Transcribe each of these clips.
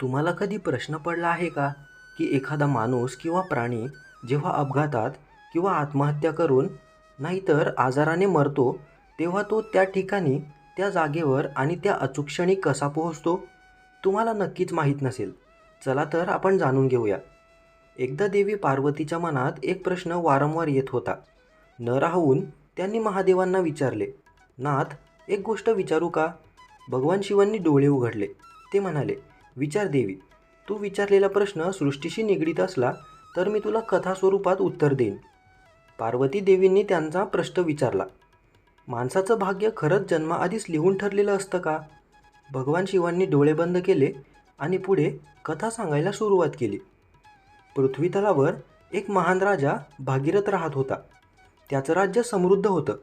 तुम्हाला कधी प्रश्न पडला आहे का की एखादा माणूस किंवा प्राणी जेव्हा अपघातात किंवा आत्महत्या करून नाहीतर आजाराने मरतो तेव्हा तो त्या ठिकाणी त्या जागेवर आणि त्या अचूक क्षणी कसा पोहोचतो? तुम्हाला नक्कीच माहीत नसेल. चला तर आपण जाणून घेऊया. एकदा देवी पार्वतीच्या मनात एक प्रश्न वारंवार येत होता. न राहून त्यांनी महादेवांना विचारले नाथ एक गोष्ट विचारू का? भगवान शिवांनी डोळे उघडले. ते म्हणाले विचार देवी. तू विचारलेला प्रश्न सृष्टीशी निगडीत असला तर मी तुला कथा स्वरूपात उत्तर देईन. पार्वती देवींनी त्यांचा प्रश्न विचारला. माणसाचं भाग्य खरंच जन्माआधीच लिहून ठरलेलं असतं का? भगवान शिवांनी डोळे बंद केले आणि पुढे कथा सांगायला सुरुवात केली. पृथ्वीतलावर एक महान राजा भागीरथ राहत होता. त्याचं राज्य समृद्ध होतं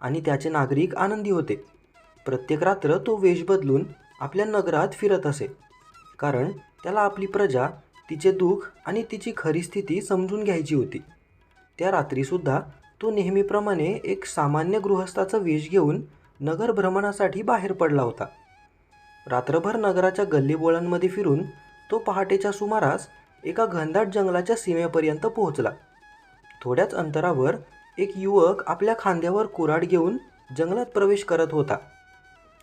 आणि त्याचे नागरिक आनंदी होते. प्रत्येक रात्र तो वेश बदलून आपल्या नगरात फिरत असे. कारण त्याला आपली प्रजा तिचे दुःख आणि तिची खरी स्थिती समजून घ्यायची होती. त्या रात्रीसुद्धा तो नेहमीप्रमाणे एक सामान्य गृहस्थाचं वेश घेऊन नगर भ्रमणासाठी बाहेर पडला होता. रात्रभर नगराच्या गल्लीबोळांमध्ये फिरून तो पहाटेच्या सुमारास एका घनदाट जंगलाच्या सीमेपर्यंत पोहोचला. थोड्याच अंतरावर एक युवक आपल्या खांद्यावर कुऱ्हाड घेऊन जंगलात प्रवेश करत होता.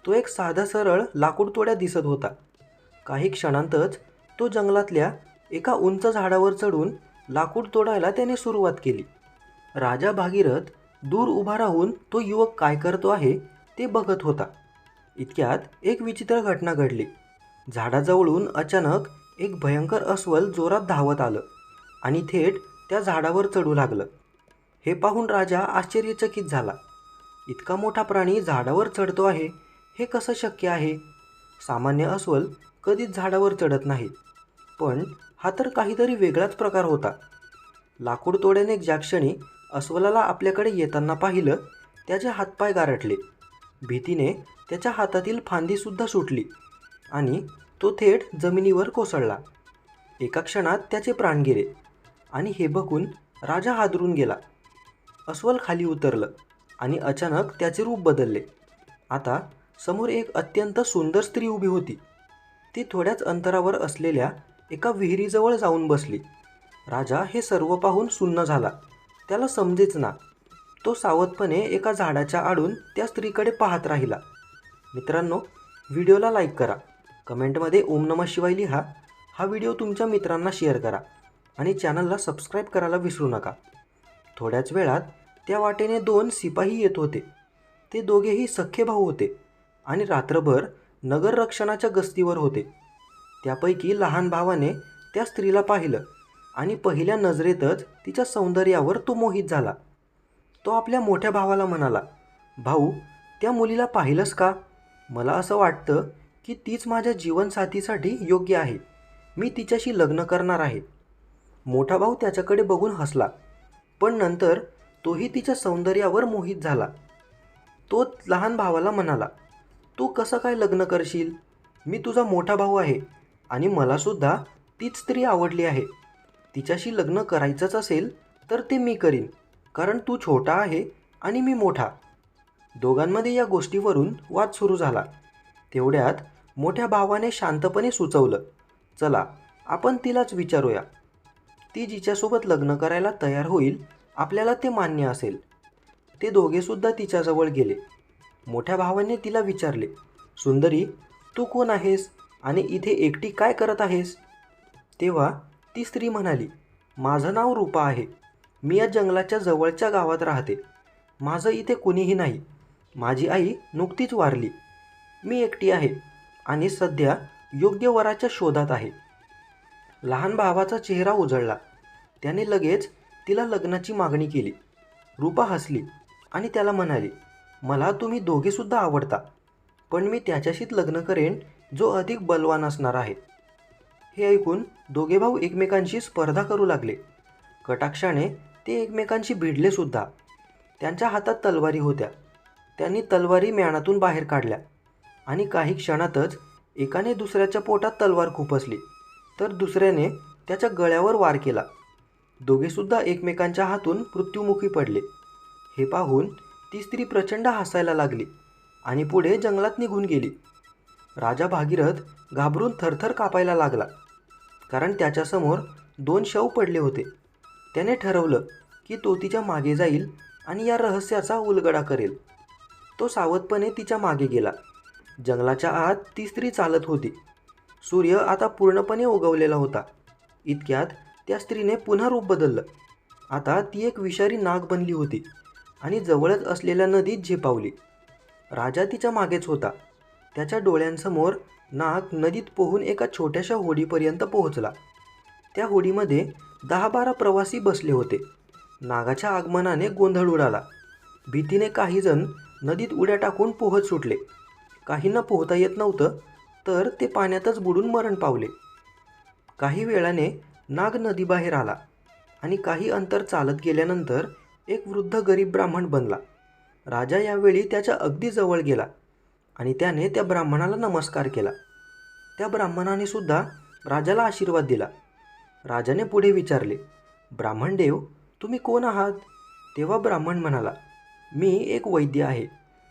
तो एक साधा सरळ लाकूडतोड्या दिसत होता. काही क्षणांतच तो जंगलातल्या एका उंच झाडावर चढून लाकूड तोडायला त्याने सुरुवात केली. राजा भागीरथ दूर उभा राहून तो युवक काय करतो आहे ते बघत होता. इतक्यात एक विचित्र घटना घडली. झाडाजवळून अचानक एक भयंकर अस्वल जोरात धावत आलं आणि थेट त्या झाडावर चढू लागलं. हे पाहून राजा आश्चर्यचकित झाला. इतका मोठा प्राणी झाडावर चढतो आहे हे कसं शक्य आहे? सामान्य अस्वल कधीच झाडावर चढत नाहीत. पण हा तर काहीतरी वेगळाच प्रकार होता. लाकूड तोड्याने ज्या क्षणी अस्वलाला आपल्याकडे येताना पाहिलं त्याचे हातपाय गारटले भीतीने त्याच्या हातातील फांदीसुद्धा सुटली आणि तो थेट जमिनीवर कोसळला. एका क्षणात त्याचे प्राण गेले आणि हे बघून राजा हादरून गेला. अस्वल खाली उतरलं आणि अचानक त्याचे रूप बदलले. आता समोर एक अत्यंत सुंदर स्त्री उभी होती. ती थोड्याच अंतरावर असलेल्या एका विहिरीजवळ जाऊन बसली. राजा हे सर्व पाहून सुन्न झाला. त्याला समजेच ना तो सावधपणे एका झाडाच्या आडून त्या स्त्रीकडे पाहत राहिला. मित्रांनो व्हिडिओला लाईक करा. कमेंटमध्ये ओम नमः शिवाय लिहा. हा व्हिडिओ तुमच्या मित्रांना शेअर करा आणि चॅनलला सबस्क्राईब करायला विसरू नका. थोड्याच वेळात त्या वाटेने दोन सिपाही येत होते. ते दोघेही सख्खे भाऊ होते आणि रात्रभर नगररक्षणाच्या गस्तीवर होते. त्यापैकी लहान भावाने त्या स्त्रीला पाहिलं आणि पहिल्या नजरेतच तिच्या सौंदर्यावर तो मोहित झाला. तो आपल्या मोठ्या भावाला म्हणाला भाऊ त्या मुलीला पाहिलंस का? मला असं वाटतं की तीच माझ्या जीवनसाथीसाठी योग्य आहे. मी तिच्याशी लग्न करणार आहे. मोठा भाऊ त्याच्याकडे बघून हसला पण नंतर तोही तिच्या सौंदर्यावर मोहित झाला. तो लहान भावाला म्हणाला तू कसं काय लग्न करशील? मी तुझा मोठा भाऊ आहे आणि मलासुद्धा तीच स्त्री आवडली आहे. तिच्याशी लग्न करायचंच असेल तर ते मी करीन कारण तू छोटा आहे आणि मी मोठा. दोघांमध्ये या गोष्टीवरून वाद सुरू झाला. तेवढ्यात मोठ्या भावाने शांतपणे सुचवलं चला आपण तिलाच विचारूया. ती जिच्यासोबत लग्न करायला तयार होईल आपल्याला ते मान्य असेल. ते दोघेसुद्धा तिच्याजवळ गेले. मोठ्या भावाने तिला विचारले सुंदरी तू कोण आहेस आणि इथे एकटी काय करत आहेस? तेव्हा ती स्त्री म्हणाली माझं नाव रूपा आहे. मी या जंगलाच्या जवळच्या गावात राहते. माझं इथे कुणीही नाही. माझी आई नुकतीच वारली. मी एकटी आहे आणि सध्या योग्य वराच्या शोधात आहे. लहान भावाचा चेहरा उजळला. त्याने लगेच तिला लग्नाची मागणी केली. रूपा हसली आणि त्याला म्हणाली मला तुम्ही दोघेसुद्धा आवडता. पण मी त्याच्याशीच लग्न करेन जो अधिक बलवान असणार आहे. हे ऐकून दोघे भाऊ एकमेकांशी स्पर्धा करू लागले. कटाक्षाने ते एकमेकांशी भिडलेसुद्धा. त्यांच्या हातात तलवारी होत्या. त्यांनी तलवारी म्यानातून बाहेर काढल्या. आणि काही क्षणातच एकाने दुसऱ्याच्या पोटात तलवार खुपसली. तर दुसऱ्याने त्याच्या गळ्यावर वार केला. दोघेसुद्धा एकमेकांच्या हातून मृत्युमुखी पडले. हे पाहून ती स्त्री प्रचंड हसायला लागली आणि पुढे जंगलात निघून गेली. राजा भागीरथ घाबरून थरथर कापायला लागला कारण त्याच्यासमोर दोन शव पडले होते. त्याने ठरवलं की तो तिच्यामागे जाईल आणि या रहस्याचा उलगडा करेल. तो सावधपणे तिच्यामागे गेला. जंगलाच्या आत ती स्त्री चालत होती. सूर्य आता पूर्णपणे उगवलेला होता. इतक्यात त्या स्त्रीने पुन्हा रूप बदललं. आता ती एक विषारी नाग बनली होती. आणि जवळच असलेल्या नदीत झेपावली. राजा तिच्या मागेच होता. त्याच्या डोळ्यांसमोर नाग नदीत पोहून एका छोट्याशा होडीपर्यंत पोहोचला. त्या होडीमध्ये दहा बारा प्रवासी बसले होते. नागाच्या आगमनाने गोंधळ उडाला. भीतीने काहीजण नदीत उड्या टाकून पोहत सुटले. काहींना पोहता येत नव्हतं तर ते पाण्यातच बुडून मरण पावले. काही वेळाने नाग नदीबाहेर आला आणि काही अंतर चालत गेल्यानंतर एक वृद्ध गरीब ब्राह्मण बनला. राजा यावेळी त्याच्या अगदी जवळ गेला आणि त्याने त्या ब्राह्मणाला नमस्कार केला. त्या ब्राह्मणाने सुद्धा राजाला आशीर्वाद दिला. राजाने पुढे विचारले ब्राह्मणदेव तुम्ही कोण आहात? तेव्हा ब्राह्मण म्हणाला मी एक वैद्य आहे.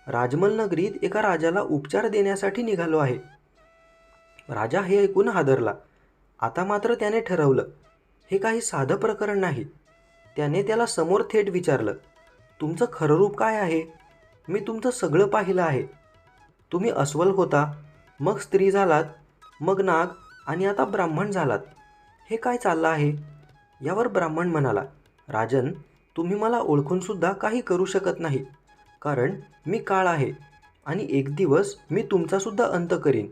राजमल नगरीत एका राजाला उपचार देण्यासाठी निघालो आहे. राजा हे ऐकून हादरला. आता मात्र त्याने ठरवलं हे काही साधं प्रकरण नाही. त्याने त्याला समोर थेट विचारलं तुमचं खरं रूप काय आहे? मी तुमचं सगळं पाहिलं आहे. तुम्ही अस्वल होता मग स्त्री झालात मग नाग आणि आता ब्राह्मण झालात. हे काय चाललं आहे? यावर ब्राह्मण म्हणाला राजन तुम्ही मला ओळखूनसुद्धा काही करू शकत नाही कारण मी काळ आहे आणि एक दिवस मी तुमचासुद्धा अंत करीन.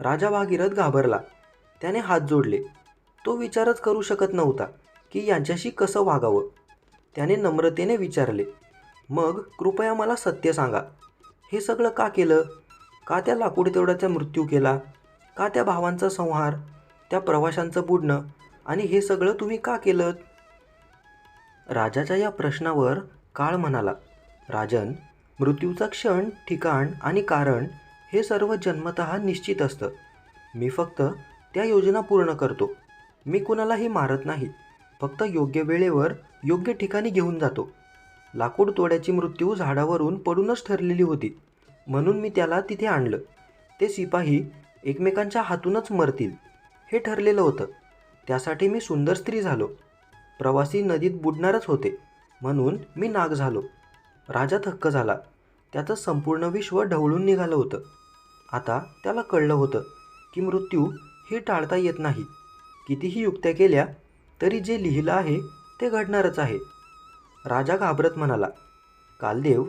राजा भागीरथ घाबरला. त्याने हात जोडले. तो विचारच करू शकत नव्हता. की यांच्याशी कसं वागावं? त्याने नम्रतेने विचारले. मग कृपया मला सत्य सांगा. हे सगळं का केलं? का त्या लाकूड तेवढ्याचा मृत्यू केला? का त्या भावांचा संहार? त्या प्रवाशांचं बुडणं? आणि हे सगळं तुम्ही का केलं? राजाच्या या प्रश्नावर काळ म्हणाला. राजन मृत्यूचा क्षण ठिकाण आणि कारण हे सर्व जन्मत निश्चित असतं. मी फक्त त्या योजना पूर्ण करतो. मी कुणालाही मारत नाही. फक्त योग्य वेळेवर योग्य ठिकाणी घेऊन जातो. लाकूड तोड्याची मृत्यू झाडावरून पडूनच ठरलेली होती. म्हणून मी त्याला तिथे आणलं. ते शिपाही एकमेकांच्या हातूनच मरतील हे ठरलेलं होतं. त्यासाठी मी सुंदर स्त्री झालो. प्रवासी नदीत बुडणारच होते. म्हणून मी नाग झालो. राजा थक्क झाला. त्याचं संपूर्ण विश्व ढवळून निघालं होतं. आता त्याला कळलं होतं की मृत्यू हे टाळता येत नाही. कितीही युक्त्या केल्या तरी जे लिहिलं आहे ते घडणारच आहे. राजा घाबरत म्हणाला कालदेव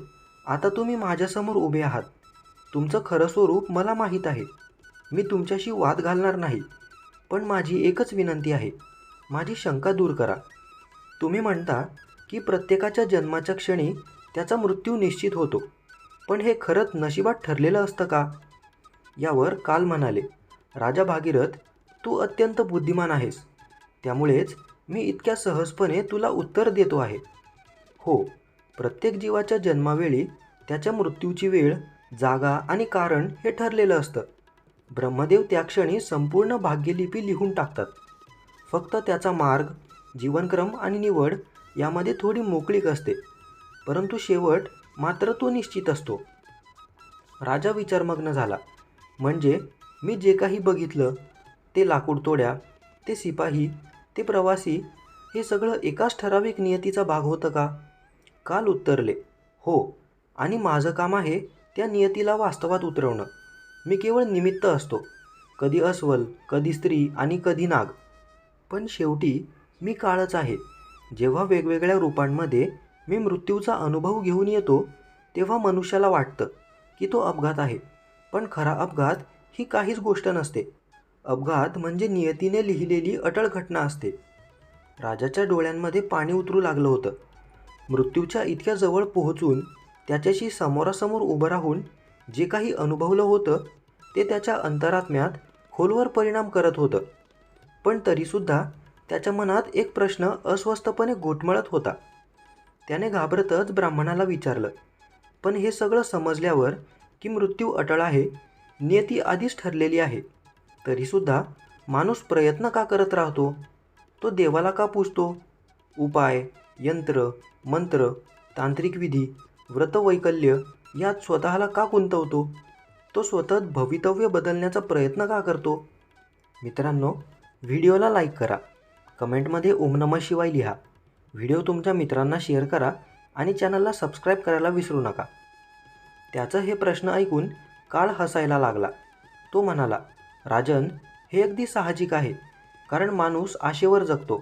आता तुम्ही माझ्यासमोर उभे आहात. तुमचं खरं स्वरूप मला माहीत आहे. मी तुमच्याशी वाद घालणार नाही. पण माझी एकच विनंती आहे. माझी शंका दूर करा. तुम्ही म्हणता की प्रत्येकाच्या जन्माच्या क्षणी त्याचा मृत्यू निश्चित होतो. पण हे खरंच नशिबात ठरलेलं असतं का? यावर काल म्हणाले राजा भागीरथ तू अत्यंत बुद्धिमान आहेस. त्यामुळेच मी इतक्या सहजपणे तुला उत्तर देतो आहे. हो प्रत्येक जीवाच्या जन्मावेळी त्याच्या मृत्यूची वेळ जागा आणि कारण हे ठरलेलं असतं. ब्रह्मदेव त्या क्षणी संपूर्ण भाग्यलिपी लिहून टाकतात. फक्त त्याचा मार्ग जीवनक्रम आणि निवड यामध्ये थोडी मोकळीक असते. परंतु शेवट मात्र तो निश्चित असतो. राजा विचारमग्न झाला. म्हणजे मी जे काही बघितलं ते लाकूड तोड्या ते सिपाही ते प्रवासी हे सगळं एकाच ठराविक नियतीचा भाग होतं का? काल उत्तरले हो आणि माझं काम आहे त्या नियतीला वास्तवात उतरवणं. मी केवळ निमित्त असतो. कधी अस्वल कधी स्त्री आणि कधी नाग. पण शेवटी मी काळच आहे. जेव्हा वेगवेगळ्या रूपांमध्ये मी मृत्यूचा अनुभव घेऊन येतो तेव्हा मनुष्याला वाटतं की तो अपघात आहे. पण खरा अपघात ही काहीच गोष्ट नसते. अपघात म्हणजे नियतीने लिहिलेली अटळ घटना असते. राजाच्या डोळ्यांमध्ये पाणी उतरू लागलं होतं. मृत्यूच्या इतक्या जवळ पोहोचून त्याच्याशी समोरासमोर उभं राहून जे काही अनुभवलं होतं ते त्याच्या अंतरात्म्यात खोलवर परिणाम करत होतं. पण तरीसुद्धा त्याच्या मनात एक प्रश्न अस्वस्थपणे घोटमळत होता. त्याने घाबरतच ब्राह्मणाला विचारलं पण हे सगळं समजल्यावर की मृत्यू अटळ आहे नियती आधीच ठरलेली आहे. तरीसुद्धा माणूस प्रयत्न का करत राहतो? तो देवाला का पूजतो? उपाय यंत्र मंत्र तांत्रिक विधी व्रतवैकल्य यात स्वतःला का गुंतवतो? तो स्वतः भवितव्य बदलण्याचा प्रयत्न का करतो? मित्रांनो व्हिडिओला लाईक करा. कमेंटमध्ये ओम नमः शिवाय लिहा. व्हिडिओ तुमच्या मित्रांना शेअर करा आणि चॅनलला सबस्क्राईब करायला विसरू नका. त्याचं हे प्रश्न ऐकून काळ हसायला लागला. तो म्हणाला राजन हे अगदी साहजिक आहे कारण माणूस आशेवर जगतो.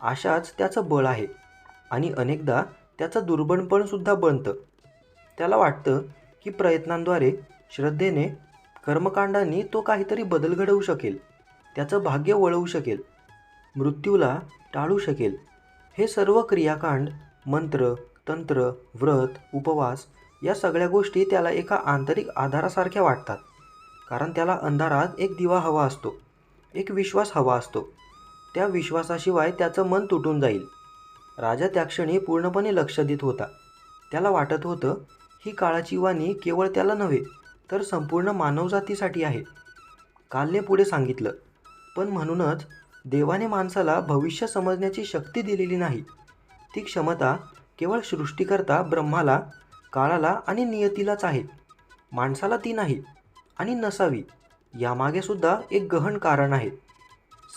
आशाच त्याचं बळ आहे आणि अनेकदा त्याचं दुर्बणपणसुद्धा बनतं. त्याला वाटतं की प्रयत्नांद्वारे श्रद्धेने कर्मकांडांनी तो काहीतरी बदल घडवू शकेल त्याचं भाग्य वळवू शकेल मृत्यूला टाळू शकेल. हे सर्व क्रियाकांड मंत्र तंत्र व्रत उपवास या सगळ्या गोष्टी त्याला एका आंतरिक आधारासारख्या वाटतात. कारण त्याला अंधारात एक दिवा हवा असतो. एक विश्वास हवा असतो. त्या विश्वासाशिवाय त्याचं मन तुटून जाईल. राजा त्या क्षणी पूर्णपणे लक्ष देत होता. त्याला वाटत होतं ही काळाची वाणी केवळ त्याला नव्हे तर संपूर्ण मानवजातीसाठी आहे. कालने पुढे सांगितलं पण म्हणूनच देवाने माणसाला भविष्य समजण्याची शक्ती दिलेली नाही. ती क्षमता केवळ सृष्टीकर्ता ब्रह्माला काळाला आणि नियतीलाच आहे. माणसाला ती नाही. आणि नसावी यामागे सुद्धा एक गहन कारण आहे.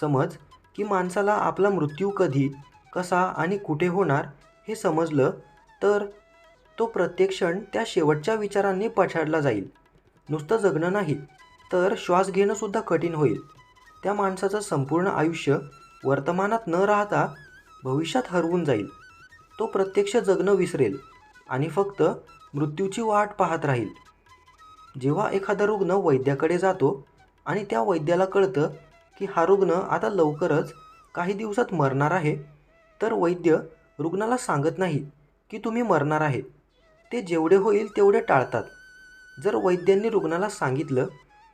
समज की माणसाला आपला मृत्यू कधी कसा आणि कुठे होणार हे समजलं तर तो प्रत्येक क्षण त्या शेवटच्या विचारांनी पछाडला जाईल. नुसतं जगणं नाही तर श्वास घेणंसुद्धा कठीण होईल. त्या माणसाचं संपूर्ण आयुष्य वर्तमानात न राहता भविष्यात हरवून जाईल. तो प्रत्यक्ष जगणं विसरेल आणि फक्त मृत्यूची वाट पाहत राहील. जेव्हा एखादा रुग्ण वैद्याकडे जातो आणि त्या वैद्याला कळतं की हा रुग्ण आता लवकरच काही दिवसात मरणार आहे तर वैद्य रुग्णाला सांगत नाही की तुम्ही मरणार आहे. ते जेवढे होईल तेवढे टाळतात. जर वैद्यांनी रुग्णाला सांगितलं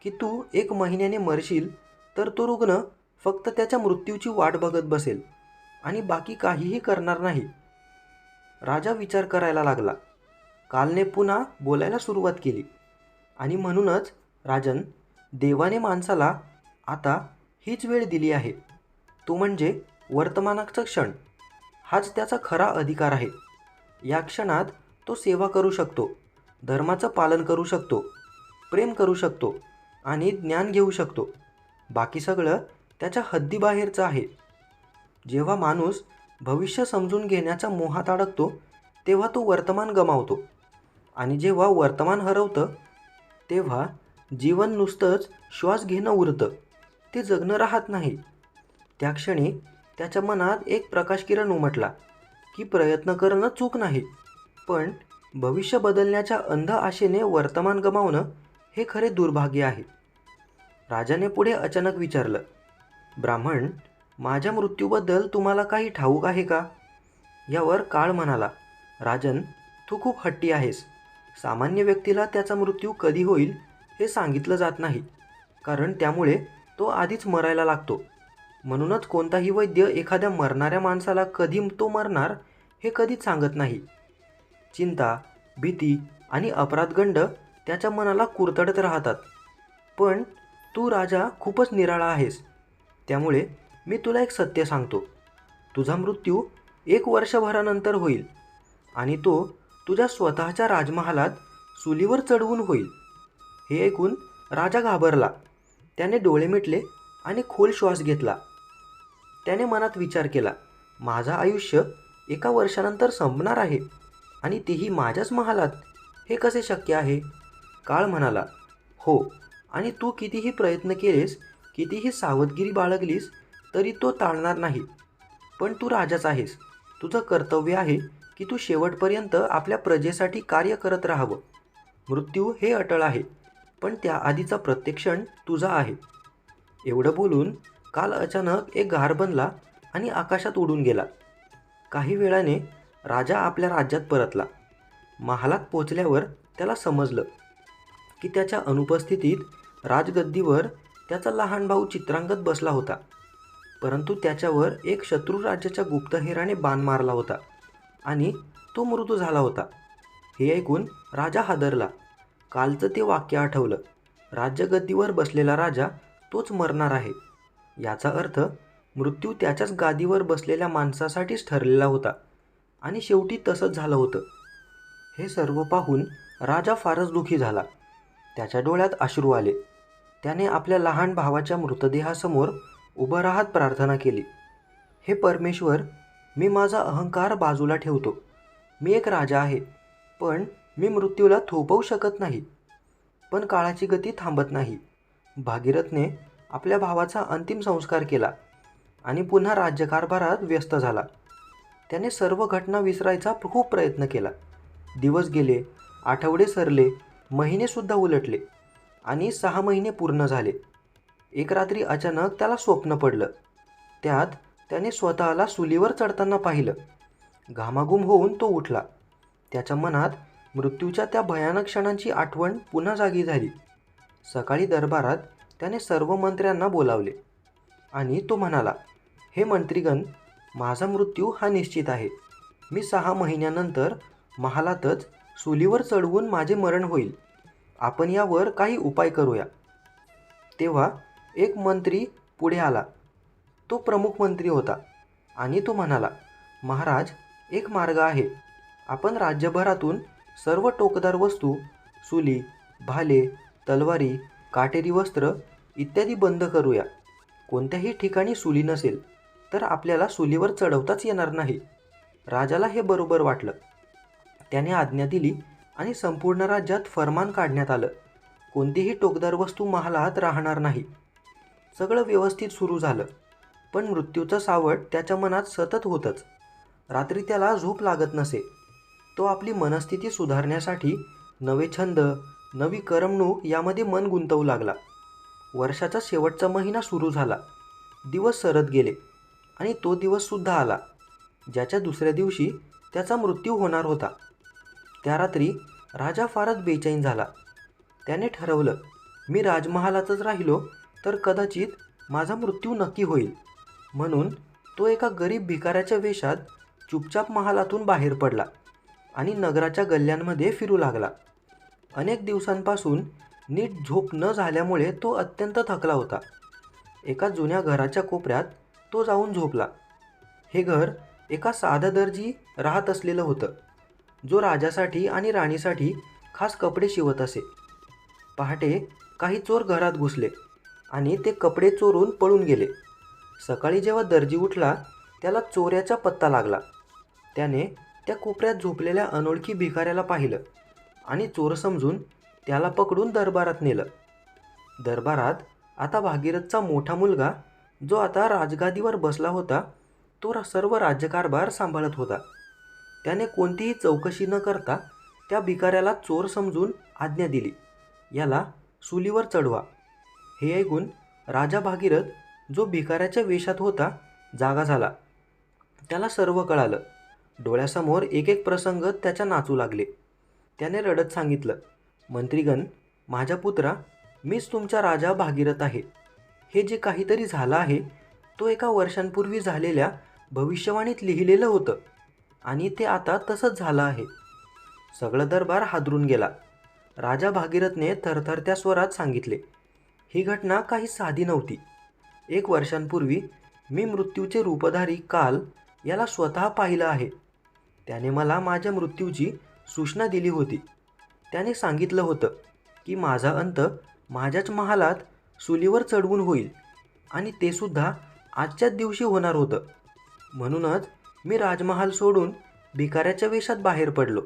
की तू एक महिन्याने मरशील तर तो रुग्ण फक्त त्याच्या मृत्यूची वाट बघत बसेल आणि बाकी काहीही करणार नाही. राजा विचार करायला लागला. कालने पुन्हा बोलायला सुरुवात केली. आणि म्हणूनच राजन देवाने माणसाला आता हीच वेळ दिली आहे. तो म्हणजे वर्तमानाचा क्षण. हाच त्याचा खरा अधिकार आहे. या क्षणात तो सेवा करू शकतो धर्माचं पालन करू शकतो प्रेम करू शकतो आणि ज्ञान घेऊ शकतो. बाकी सगळं त्याच्या हद्दीबाहेरचं आहे. जेव्हा माणूस भविष्य समजून घेण्याच्या मोहात अडकतो तेव्हा तो वर्तमान गमावतो. आणि जेव्हा वर्तमान हरवतं तेव्हा जीवन नुसतंच श्वास घेणं उरतं. ते जगणं राहत नाही. त्या क्षणी त्याच्या मनात एक प्रकाशकिरण उमटला की प्रयत्न करणं चूक नाही. पण भविष्य बदलण्याच्या अंध आशेने वर्तमान गमावणं हे खरे दुर्भाग्य आहे. राजाने पुढे अचानक विचारलं ब्राह्मण माझ्या मृत्यूबद्दल तुम्हाला काही ठाऊक आहे का? यावर काळ म्हणाला राजन तू खूप हट्टी आहेस. सामान्य व्यक्तीला त्याचा मृत्यू कधी होईल हे सांगितलं जात नाही. कारण त्यामुळे तो आधीच मरायला लागतो. म्हणूनच कोणताही वैद्य एखाद्या मरणाऱ्या माणसाला कधी तो मरणार हे कधीच सांगत नाही. चिंता भीती आणि अपराधगंड त्याच्या मनाला कुरतडत राहतात. पण तू राजा खूपच निराळा आहेस. त्यामुळे मी तुला एक सत्य सांगतो. तुझा मृत्यू एक वर्षभरानंतर होईल आणि तो तुझ्या स्वतःच्या राजमहालात चुलीवर चढवून होईल. हे ऐकून राजा घाबरला. त्याने डोळे मिटले आणि खोल श्वास घेतला. त्याने मनात विचार केला माझं आयुष्य एका वर्षानंतर संपणार आहे आणि तेही माझ्याच महालात? हे कसे शक्य आहे? काळ म्हणाला हो आणि तू कितीही प्रयत्न केलेस कितीही सावधगिरी बाळगलीस तरी तो टाळणार नाही. पण तू राजाच आहेस. तुझं कर्तव्य आहे की तू शेवटपर्यंत आपल्या प्रजेसाठी कार्य करत राहावं. मृत्यू हे अटळ आहे पण त्याआधीचा प्रत्येक क्षण तुझा आहे. एवढं बोलून काल अचानक एक गार बनला आणि आकाशात उडून गेला. काही वेळाने राजा आपल्या राज्यात परतला. महालात पोचल्यावर त्याला समजलं की त्याच्या अनुपस्थितीत राजगद्दीवर त्याचा लहान भाऊ चित्रांगत बसला होता. परंतु त्याच्यावर एक शत्रू राज्याच्या गुप्तहेराने बाण मारला होता. आणि तो मृत्यू झाला होता. हे ऐकून राजा हादरला. कालचं ते वाक्य आठवलं. राज्यगद्दीवर बसलेला राजा तोच मरणार आहे. याचा अर्थ मृत्यू त्याच्याच गादीवर बसलेल्या माणसासाठीच ठरलेला होता आणि शेवटी तसंच झालं होतं. हे सर्व पाहून राजा फारच दुःखी झाला. त्याच्या डोळ्यात अश्रू आले. त्याने आपल्या लहान भावाच्या मृतदेहासमोर उभं राहत प्रार्थना केली. हे परमेश्वर मी माझा अहंकार बाजूला ठेवतो. मी एक राजा आहे पण मी मृत्यूला थोपवू शकत नाही. पण काळाची गती थांबत नाही. भागीरथने आपल्या भावाचा अंतिम संस्कार केला आणि पुन्हा राज्यकारभारात व्यस्त झाला. त्याने सर्व घटना विसरायचा खूप प्रयत्न केला. दिवस गेले आठवडे सरले महिनेसुद्धा उलटले आणि सहा महिने पूर्ण झाले. एक रात्री अचानक त्याला स्वप्न पडलं. त्यात त्याने स्वतःला सुलीवर चढताना पाहिलं. घामाघूम होऊन तो उठला. त्याच्या मनात मृत्यूच्या त्या भयानक क्षणांची आठवण पुन्हा जागी झाली. सकाळी दरबारात त्याने सर्व मंत्र्यांना बोलावले. आणि तो म्हणाला हे मंत्रीगण माझा मृत्यू हा निश्चित आहे. मी सहा महिन्यानंतर महालातच सुलीवर चढवून माझे मरण होईल. आपण यावर काही उपाय करूया. तेव्हा एक मंत्री पुढे आला. तो प्रमुख मंत्री होता. आणि तो म्हणाला महाराज एक मार्ग आहे. आपण राज्यभरातून सर्व टोकदार वस्तू सुली भाले तलवारी काटेरी वस्त्र इत्यादी बंद करूया. कोणत्याही ठिकाणी सुली नसेल तर आपल्याला सुलीवर चढवताच येणार नाही. राजाला हे बरोबर वाटलं. त्याने आज्ञा दिली आणि संपूर्ण राज्यात फरमान काढण्यात आलं. कोणतीही टोकदार वस्तू महालात राहणार नाही. सगळं व्यवस्थित सुरू झालं. पण मृत्यूचं सावट त्याच्या मनात सतत होतंच. रात्री त्याला झोप लागत नसे. तो आपली मनस्थिती सुधारण्यासाठी नवे छंद नवी करमणूक यामध्ये मन गुंतवू लागला. वर्षाचा शेवटचा महिना सुरू झाला. दिवस सरत गेले आणि तो दिवससुद्धा आला ज्याच्या दुसऱ्या दिवशी त्याचा मृत्यू होणार होता. त्या रात्री राजा फारच बेचैन झाला. त्याने ठरवलं मी राजमहालातच राहिलो तर कदाचित माझा मृत्यू नक्की होईल. म्हणून तो एका गरीब भिकाऱ्याच्या वेशात चुपचाप महालातून बाहेर पडला आणि नगराच्या गल्ल्यांमध्ये फिरू लागला. अनेक दिवसांपासून नीट झोप न झाल्यामुळे तो अत्यंत थकला होता. एका जुन्या घराच्या कोपऱ्यात तो जाऊन झोपला. हे घर एका साधा दर्जी राहत असलेलं होतं जो राजासाठी आणि राणीसाठी खास कपडे शिवत असे. पहाटे काही चोर घरात घुसले आणि ते कपडे चोरून पळून गेले. सकाळी जेव्हा दर्जी उठला त्याला चोऱ्याचा पत्ता लागला. त्याने त्या कोपऱ्यात झोपलेल्या अनोळखी भिकाऱ्याला पाहिलं आणि चोर समजून त्याला पकडून दरबारात नेलं. दरबारात आता भागीरथचा मोठा मुलगा जो आता राजगादीवर बसला होता तो सर्व राज्यकारभार सांभाळत होता. त्याने कोणतीही चौकशी न करता त्या भिकाऱ्याला चोर समजून आज्ञा दिली. याला सुलीवर चढवा. हे ऐकून राजा भागीरथ जो भिकाऱ्याच्या वेशात होता जागा झाला. त्याला सर्व कळालं. डोळ्यासमोर एक एक प्रसंग त्याच्या नाचू लागले. त्याने रडत सांगितलं मंत्रीगण माझ्या पुत्रा मीच तुमचा राजा भागीरथ आहे. हे जे काहीतरी झालं आहे तो एका वर्षांपूर्वी झालेल्या भविष्यवाणीत लिहिलेलं होतं आणि ते आता तसंच झालं आहे. सगळं दरबार हादरून गेला. राजा भागीरथने थरथरत्या स्वरात सांगितले ही घटना काही साधी नव्हती. एक वर्षांपूर्वी मी मृत्यूचे रूपधारी काल याला स्वतः पाहिलं आहे. त्याने मला माझ्या मृत्यूची सूचना दिली होती. त्याने सांगितलं होतं की माझा अंत माझ्याच महालात सुलीवर चढवून होईल आणि ते सुद्धा आजच्याच दिवशी होणार होतं. म्हणूनच मी राजमहाल सोडून भिकाऱ्याच्या वेशात बाहेर पडलो.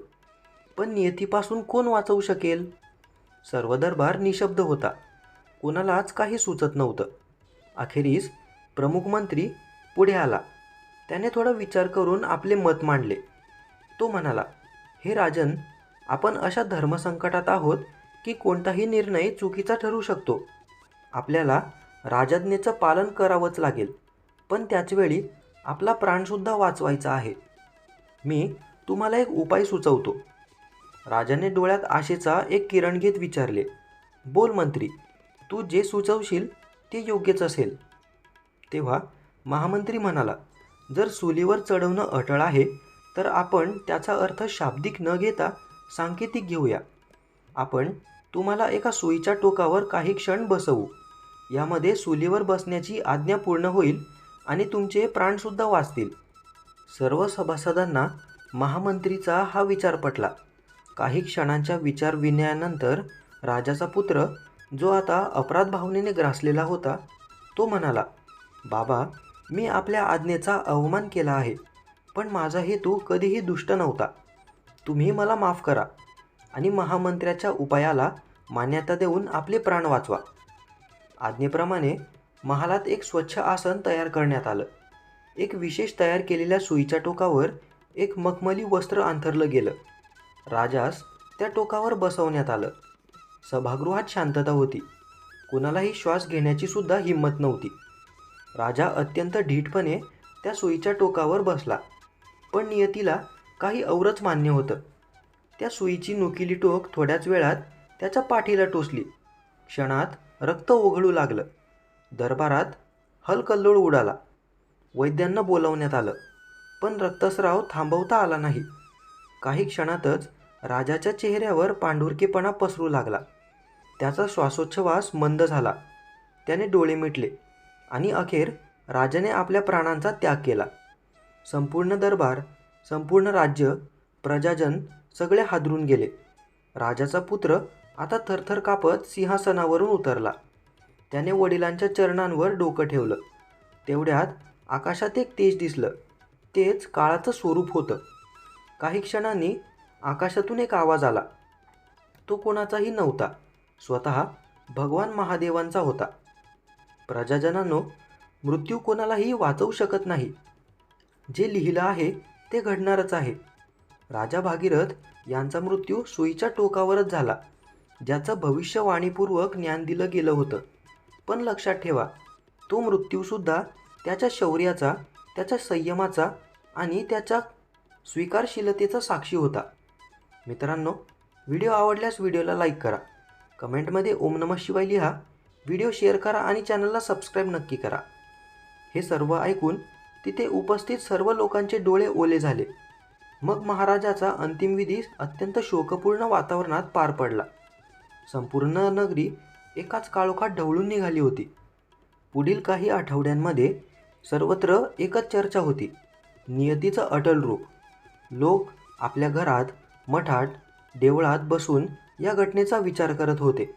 पण नियतीपासून कोण वाचवू शकेल? सर्व दरबार निशब्द होता. कोणालाच काही सुचत नव्हतं. अखेरीस प्रमुख मंत्री पुढे आला. त्याने थोडा विचार करून आपले मत मांडले. तो म्हणाला हे राजन आपण अशा धर्मसंकटात आहोत की कोणताही निर्णय चुकीचा ठरू शकतो. आपल्याला राजाज्ञेचं पालन करावंच लागेल. पण त्याचवेळी आपला प्राणसुद्धा वाचवायचा आहे. मी तुम्हाला एक उपाय सुचवतो. राजाने डोळ्यात आशेचा एक किरण घेत विचारले बोल मंत्री तू जे सुचवशील ते योग्यच असेल. तेव्हा महामंत्री म्हणाला जर सुलीवर चढवणं अटळ आहे तर आपण त्याचा अर्थ शाब्दिक न घेता सांकेतिक घेऊया. आपण तुम्हाला एका सुईच्या टोकावर काही क्षण बसवू. यामध्ये सुलीवर बसण्याची आज्ञा पूर्ण होईल आणि तुमचे प्राणसुद्धा वाचतील. सर्व सभासदांना महामंत्रीचा हा विचार पटला. काही क्षणांच्या विचारविनयानंतर राजाचा पुत्र जो आता अपराध भावनेने ग्रासलेला होता तो म्हणाला बाबा मी आपल्या आज्ञेचा अवमान केला आहे पण माझा हेतू कधीही दुष्ट नव्हता. तुम्ही मला माफ करा आणि महामंत्र्याच्या उपायाला मान्यता देऊन आपले प्राण वाचवा. आज्ञेप्रमाणे महालात एक स्वच्छ आसन तयार करण्यात आलं. एक विशेष तयार केलेल्या सुईच्या टोकावर एक मखमली वस्त्र अंथरलं गेलं. राजास त्या टोकावर बसवण्यात आलं. सभागृहात शांतता होती. कुणालाही श्वास घेण्याची सुद्धा हिंमत नव्हती. राजा अत्यंत ढीठपणे त्या सुईच्या टोकावर बसला. पण नियतीला काही औरच मान्य होतं. त्या सुईची नुकिली टोक थोड्याच वेळात त्याच्या पाठीला टोचली. क्षणात रक्त ओघळू लागलं. दरबारात हलकल्लोळ उडाला. वैद्यांना बोलावण्यात आलं. पण रक्तस्राव थांबवता आला नाही. काही क्षणातच राजाच्या चेहऱ्यावर पांढुरकेपणा पसरू लागला. त्याचा श्वासोच्छवास मंद झाला. त्याने डोळे मिटले आणि अखेर राजाने आपल्या प्राणांचा त्याग केला. संपूर्ण दरबार संपूर्ण राज्य प्रजाजन सगळे हादरून गेले. राजाचा पुत्र आता थरथर कापत सिंहासनावरून उतरला. त्याने वडिलांच्या चरणांवर डोकं ठेवलं. तेवढ्यात आकाशात एक तेज दिसलं. तेच काळाचं स्वरूप होतं. काही क्षणांनी आकाशातून एक आवाज आला. तो कोणाचाही नव्हता. स्वतः भगवान महादेवांचा होता. प्रजाजनांनो मृत्यू कोणालाही वाचवू शकत नाही. जे लिहिलं आहे ते घडणारच आहे. राजा भागीरथ यांचा मृत्यू सुईच्या टोकावरच झाला. ज्याचं भविष्यवाणीपूर्वक ज्ञान दिलं गेलं होतं. पण लक्षात ठेवा तो मृत्यूसुद्धा त्याच्या शौर्याचा त्याच्या संयमाचा आणि त्याच्या स्वीकारशीलतेचा साक्षी होता. मित्रांनो व्हिडिओ आवडल्यास व्हिडिओला लाईक करा. कमेंटमध्ये ओम नमः शिवाय लिहा. व्हिडिओ शेअर करा आणि चॅनलला सबस्क्राईब नक्की करा. हे सर्व ऐकून तिथे उपस्थित सर्व लोकांचे डोळे ओले झाले. मग महाराजाचा अंतिम विधी अत्यंत शोकपूर्ण वातावरणात पार पडला. संपूर्ण नगरी एकाच काळोखात ढवळून निघाली होती. पुढील काही आठवड्यांमध्ये सर्वत्र एकच चर्चा होती. नियतीचं अटल रूप. लोक आपल्या घरात मठात देवळात बसून या घटनेचा विचार करत होते.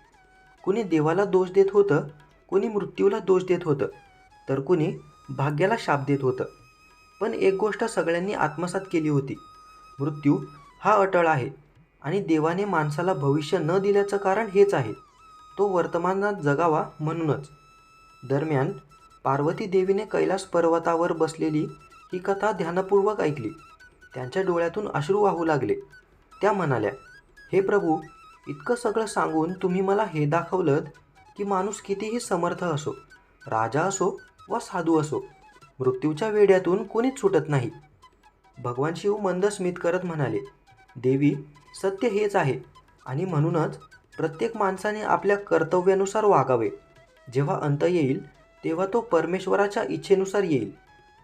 कुणी देवाला दोष देत होतं कुणी मृत्यूला दोष देत होतं तर कुणी भाग्याला शाप देत होतं. पण एक गोष्ट सगळ्यांनी आत्मसात केली होती. मृत्यू हा अटळ आहे आणि देवाने माणसाला भविष्य न दिल्याचं कारण हेच आहे. तो वर्तमानात जगावा म्हणूनच. दरम्यान पार्वती देवीने कैलास पर्वतावर बसलेली ही कथा ध्यानपूर्वक ऐकली. त्यांच्या डोळ्यातून अश्रू वाहू लागले. त्या म्हणाल्या हे प्रभू इतकं सगळं सांगून तुम्ही मला हे दाखवलं की माणूस कितीही समर्थ असो राजा असो वा साधू असो मृत्यूच्या वेड्यातून कोणीच सुटत नाही. भगवान शिव मंद स्मित करत म्हणाले देवी सत्य हेच आहे आणि म्हणूनच प्रत्येक माणसाने आपल्या कर्तव्यानुसार वागावे. जेव्हा अंत येईल तेव्हा तो परमेश्वराच्या इच्छेनुसार येईल.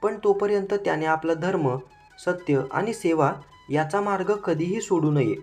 पण तोपर्यंत त्याने आपला धर्म सत्य आणि सेवा याचा मार्ग कधीही सोडू नये.